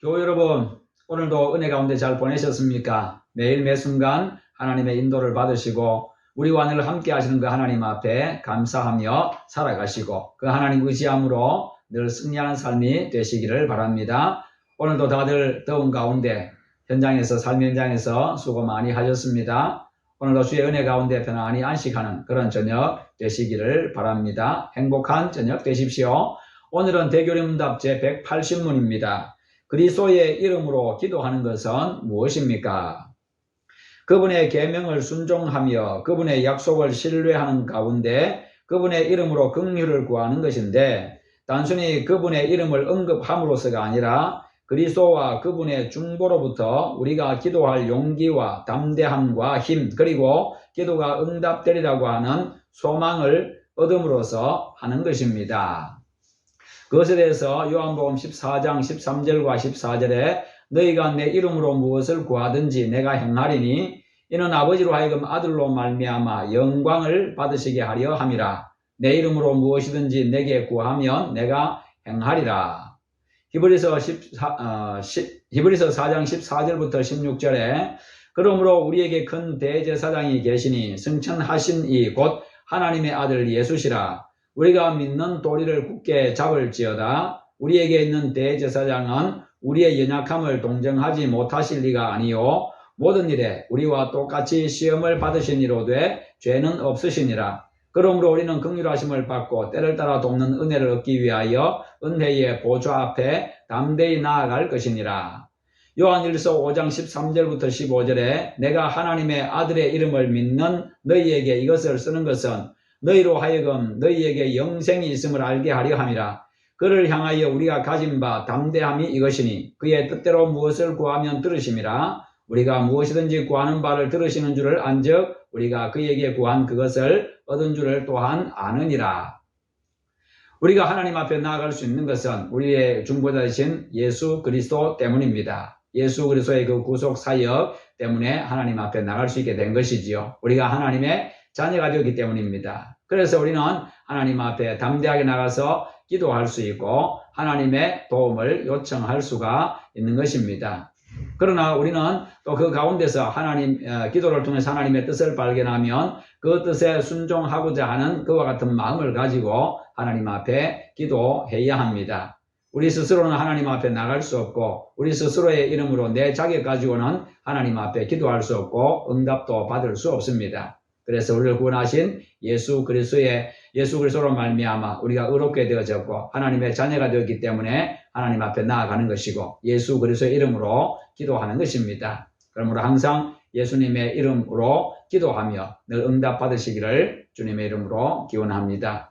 교회 여러분, 오늘도 은혜 가운데 잘 보내셨습니까? 매일 매 순간 하나님의 인도를 받으시고 우리와 늘 함께 하시는 그 하나님 앞에 감사하며 살아가시고 그 하나님 의지함으로 늘 승리하는 삶이 되시기를 바랍니다. 오늘도 다들 더운 가운데 현장에서 삶 현장에서 수고 많이 하셨습니다. 오늘도 주의 은혜 가운데 편안히 안식하는 그런 저녁 되시기를 바랍니다. 행복한 저녁 되십시오. 오늘은 대교리 문답 제 180문입니다. 그리스도의 이름으로 기도하는 것은 무엇입니까? 그분의 계명을 순종하며 그분의 약속을 신뢰하는 가운데 그분의 이름으로 긍휼을 구하는 것인데 단순히 그분의 이름을 언급함으로써가 아니라 그리스도와 그분의 중보로부터 우리가 기도할 용기와 담대함과 힘 그리고 기도가 응답되리라고 하는 소망을 얻음으로써 하는 것입니다. 그것에 대해서 요한복음 14장 13절과 14절에 너희가 내 이름으로 무엇을 구하든지 내가 행하리니 이는 아버지로 하여금 아들로 말미암아 영광을 받으시게 하려 함이라. 내 이름으로 무엇이든지 내게 구하면 내가 행하리라. 히브리서 14, 어, 10, 히브리서 4장 14절부터 16절에 그러므로 우리에게 큰 대제사장이 계시니 승천하신 이 곧 하나님의 아들 예수시라 우리가 믿는 도리를 굳게 잡을지어다. 우리에게 있는 대제사장은 우리의 연약함을 동정하지 못하실 리가 아니요. 모든 일에 우리와 똑같이 시험을 받으시니로되 죄는 없으시니라. 그러므로 우리는 긍휼하심을 받고 때를 따라 돕는 은혜를 얻기 위하여 은혜의 보좌 앞에 담대히 나아갈 것이니라. 요한일서 5장 13절부터 15절에 내가 하나님의 아들의 이름을 믿는 너희에게 이것을 쓰는 것은 너희로 하여금 너희에게 영생이 있음을 알게 하려 함이라. 그를 향하여 우리가 가진 바 담대함이 이것이니 그의 뜻대로 무엇을 구하면 들으심이라. 우리가 무엇이든지 구하는 바를 들으시는 줄을 안즉 우리가 그에게 구한 그것을 얻은 줄을 또한 아느니라. 우리가 하나님 앞에 나아갈 수 있는 것은 우리의 중보자 되신 예수 그리스도 때문입니다. 예수 그리스도의 그 구속 사역 때문에 하나님 앞에 나갈 수 있게 된 것이지요. 우리가 하나님의 자녀가 되었기 때문입니다. 그래서 우리는 하나님 앞에 담대하게 나가서 기도할 수 있고 하나님의 도움을 요청할 수가 있는 것입니다. 그러나 우리는 또 그 가운데서 하나님 기도를 통해서 하나님의 뜻을 발견하면 그 뜻에 순종하고자 하는 그와 같은 마음을 가지고 하나님 앞에 기도해야 합니다. 우리 스스로는 하나님 앞에 나갈 수 없고 우리 스스로의 이름으로 내 자격 가지고는 하나님 앞에 기도할 수 없고 응답도 받을 수 없습니다. 그래서 우리를 구원하신 예수 그리스도의 예수 그리스도로 말미암아 우리가 의롭게 되어졌고 하나님의 자녀가 되었기 때문에 하나님 앞에 나아가는 것이고 예수 그리스도의 이름으로 기도하는 것입니다. 그러므로 항상 예수님의 이름으로 기도하며 늘 응답 받으시기를 주님의 이름으로 기원합니다.